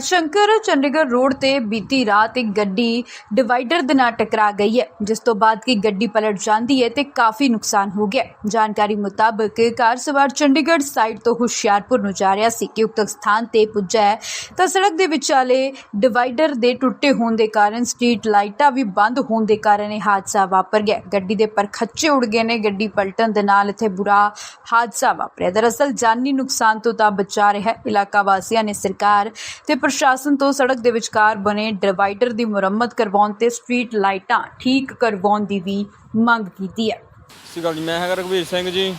Shankar Chandigarh road ਤੇ ਬੀਤੀ ਰਾਤ ਇੱਕ ਗੱਡੀ ਡਿਵਾਈਡਰ ਦੇ ਨਾਲ ਟਕਰਾ ਗਈ ਹੈ, ਜਿਸ ਤੋਂ ਬਾਅਦ ਕਿ ਗੱਡੀ ਪਲਟ ਜਾਂਦੀ ਹੈ ਤੇ ਕਾਫੀ ਨੁਕਸਾਨ ਹੋ ਗਿਆ ਜਾਣਕਾਰੀ ਮੁਤਾਬਕ ਕਾਰ ਸਵਾਰ ਚੰਡੀਗੜ੍ਹ ਸਾਈਡ ਤੋਂ ਹੁਸ਼ਿਆਰਪੁਰ ਨੂੰ ਜਾ ਰਿਹਾ ਸੀ ਕਿ ਉਕਤ ਸਥਾਨ ਤੇ ਪੁੱਜਾ ਹੈ। ਤਾਂ ਸੜਕ ਦੇ ਵਿਚਾਲੇ ਡਿਵਾਈਡਰ ਦੇ ਟੁੱਟੇ ਹੋਣ ਦੇ ਕਾਰਨ ਸਟਰੀਟ ਲਾਈਟਾਂ ਵੀ ਬੰਦ ਹੋਣ ਦੇ ਕਾਰਨ ਇਹ ਹਾਦਸਾ ਵਾਪਰ ਗਿਆ ਗੱਡੀ ਦੇ ਪਰਖੱਚੇ ਉੜ ਗਏ ਨੇ, ਗੱਡੀ ਪਲਟਣ ਦੇ ਨਾਲ ਇੱਥੇ ਬੁਰਾ ਹਾਦਸਾ ਵਾਪਰਿਆ। ਦਰਅਸਲ ਜਾਨੀ ਨੁਕਸਾਨ ਤੋਂ ਤਾਂ ਬਚਾ ਰਿਹਾ ਇਲਾਕਾ ਵਾਸੀਆਂ ਨੇ ਸਰਕਾਰ ਤੇ ਪ੍ਰਸ਼ਾਸਨ ਤੋਂ ਸੜਕ ਦੇ ਵਿਚਕਾਰ ਬਣੇ ਡਿਵਾਈਡਰ ਦੀ ਮੁਰੰਮਤ ਕਰਵਾਉਣ ਤੇ ਸਟਰੀਟ ਲਾਈਟਾਂ ਠੀਕ ਕਰਵਾਉਣ ਦੀ ਵੀ ਮੰਗ ਕੀਤੀ ਹੈ। ਸਤਿ ਸ਼੍ਰੀ ਅਕਾਲ ਜੀ, ਮੈਂ ਹੈਗਾ ਰਘਵੀਰ ਸਿੰਘ ਜੀ।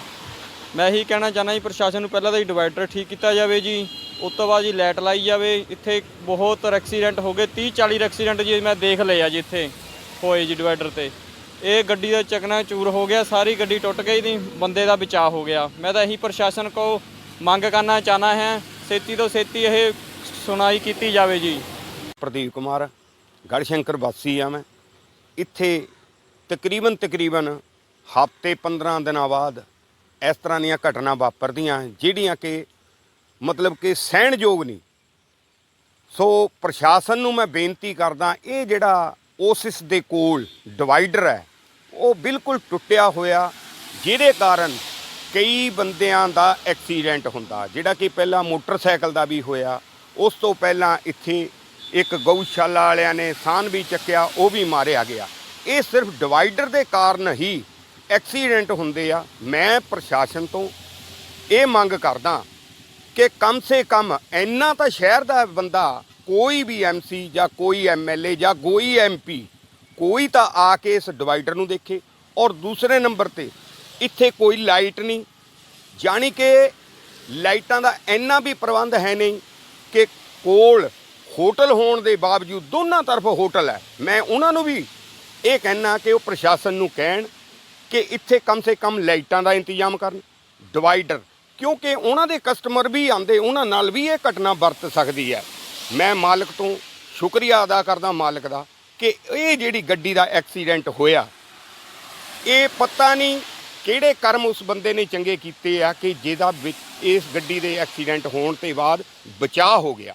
ਮੈਂ ਇਹੀ ਕਹਿਣਾ ਚਾਹੁੰਦਾ ਜੀ, ਪ੍ਰਸ਼ਾਸਨ ਨੂੰ ਪਹਿਲਾਂ ਤਾਂ ਜੀ ਡਿਵਾਈਡਰ ਠੀਕ ਕੀਤਾ ਜਾਵੇ ਜੀ। ਉਸ ਤੋਂ ਬਾਅਦ ਜੀ ਲਾਈਟ ਲਾਈ ਜਾਵੇ। ਇੱਥੇ ਬਹੁਤ ਐਕਸੀਡੈਂਟ ਹੋ ਗਏ 30 40 ਐਕਸੀਡੈਂਟ ਜੀ ਮੈਂ ਦੇਖ ਲਏ ਆ ਜੀ ਇੱਥੇ ਹੋਏ ਜੀ ਡਿਵਾਈਡਰ ਤੇ। ਇਹ ਗੱਡੀ ਦਾ ਚਕਨਾ ਚੂਰ ਹੋ ਗਿਆ, ਸਾਰੀ ਗੱਡੀ ਟੁੱਟ ਗਈ ਦੀ ਬੰਦੇ ਦਾ ਬਚਾਅ ਹੋ ਗਿਆ। ਮੈਂ ਤਾਂ ਇਹੀ ਪ੍ਰਸ਼ਾਸਨ ਕੋ ਮੰਗ ਕਰਨਾ ਚਾਹਨਾ ਹੈ, ਛੇਤੀ ਤੋਂ ਛੇਤੀ ਇਹ ਸੁਣਾਈ ਕੀਤੀ ਜਾਵੇ ਜੀ। ਪ੍ਰਦੀਪ ਕੁਮਾਰ, ਗੜਸ਼ੰਕਰ ਵਾਸੀ ਆ ਮੈਂ। ਇੱਥੇ ਤਕਰੀਬਨ ਤਕਰੀਬਨ ਹਫ਼ਤੇ 15 ਦਿਨਾਂ ਬਾਅਦ ਇਸ ਤਰ੍ਹਾਂ ਦੀਆਂ ਘਟਨਾ ਵਾਪਰਦੀਆਂ, ਜਿਹੜੀਆਂ ਕਿ ਮਤਲਬ ਕਿ ਸਹਿਣਯੋਗ ਨਹੀਂ। ਸੋ ਪ੍ਰਸ਼ਾਸਨ ਨੂੰ ਮੈਂ ਬੇਨਤੀ ਕਰਦਾ, ਇਹ ਜਿਹੜਾ ਓਸਿਸ ਦੇ ਕੋਲ ਡਿਵਾਈਡਰ ਹੈ, ਉਹ ਬਿਲਕੁਲ ਟੁੱਟਿਆ ਹੋਇਆ, ਜਿਹਦੇ ਕਾਰਨ ਕਈ ਬੰਦਿਆਂ ਦਾ ਐਕਸੀਡੈਂਟ ਹੁੰਦਾ, ਜਿਹੜਾ ਕਿ ਪਹਿਲਾਂ ਮੋਟਰਸਾਈਕਲ ਦਾ ਵੀ ਹੋਇਆ। ਉਸ ਤੋਂ ਪਹਿਲਾਂ ਇੱਥੇ ਇੱਕ ਗਊਸ਼ਾਲਾ ਵਾਲਿਆਂ ਨੇ ਸਾਨ ਵੀ ਚੱਕਿਆ, ਉਹ ਵੀ ਮਾਰਿਆ ਗਿਆ। ਇਹ ਸਿਰਫ ਡਿਵਾਈਡਰ ਦੇ ਕਾਰਨ ਹੀ ਐਕਸੀਡੈਂਟ ਹੁੰਦੇ ਆ। ਮੈਂ ਪ੍ਰਸ਼ਾਸਨ ਤੋਂ ਇਹ ਮੰਗ ਕਰਦਾ ਕਿ ਕਮ ਸੇ ਕਮ ਇੰਨਾ ਤਾਂ ਸ਼ਹਿਰ ਦਾ ਬੰਦਾ, ਕੋਈ ਵੀ ਐਮਸੀ ਜਾਂ ਕੋਈ ਐਮਐਲਏ ਜਾਂ ਕੋਈ ਐਮਪੀ ਕੋਈ ਤਾਂ ਆ ਕੇ ਇਸ ਡਿਵਾਈਡਰ ਨੂੰ ਦੇਖੇ। ਔਰ ਦੂਸਰੇ ਨੰਬਰ ਤੇ ਇੱਥੇ ਕੋਈ ਲਾਈਟ ਨਹੀਂ, ਜਾਣੀ ਕਿ ਲਾਈਟਾਂ ਦਾ ਇੰਨਾ ਵੀ ਪ੍ਰਬੰਧ ਹੈ ਨਹੀਂ ਕਿ ਕੋਲ ਹੋਟਲ ਹੋਣ ਦੇ ਬਾਵਜੂਦ ਦੋਨਾਂ ਤਰਫ ਹੋਟਲ ਹੈ। ਮੈਂ ਉਹਨਾਂ ਨੂੰ ਵੀ ਇਹ ਕਹਿਣਾ ਕਿ ਉਹ ਪ੍ਰਸ਼ਾਸਨ ਨੂੰ ਕਹਿਣ ਕਿ ਇੱਥੇ ਕਮ ਸੇ ਕਮ ਲਾਈਟਾਂ ਦਾ ਇੰਤਜ਼ਾਮ ਕਰਨ। ਡਿਵਾਈਡਰ, ਕਿਉਂਕਿ ਉਹਨਾਂ ਦੇ ਕਸਟਮਰ ਵੀ ਆਉਂਦੇ, ਉਹਨਾਂ ਨਾਲ ਵੀ ਇਹ ਘਟਨਾ ਵਰਤ ਸਕਦੀ ਹੈ। ਮੈਂ ਮਾਲਕ ਤੋਂ ਸ਼ੁਕਰੀਆ ਅਦਾ ਕਰਦਾ ਮਾਲਕ ਦਾ ਕਿ ਇਹ ਜਿਹੜੀ ਗੱਡੀ ਦਾ ਐਕਸੀਡੈਂਟ ਹੋਇਆ, ਇਹ ਪਤਾ ਨਹੀਂ ਕਿਹੜੇ ਕਰਮ ਉਸ ਬੰਦੇ ਨੇ ਚੰਗੇ ਕੀਤੇ ਆ ਕਿ ਜਿਹਦਾ ਵਿੱਚ ਇਸ ਗੱਡੀ ਦੇ ਐਕਸੀਡੈਂਟ ਹੋਣ ਤੇ ਬਾਅਦ ਬਚਾਅ ਹੋ ਗਿਆ?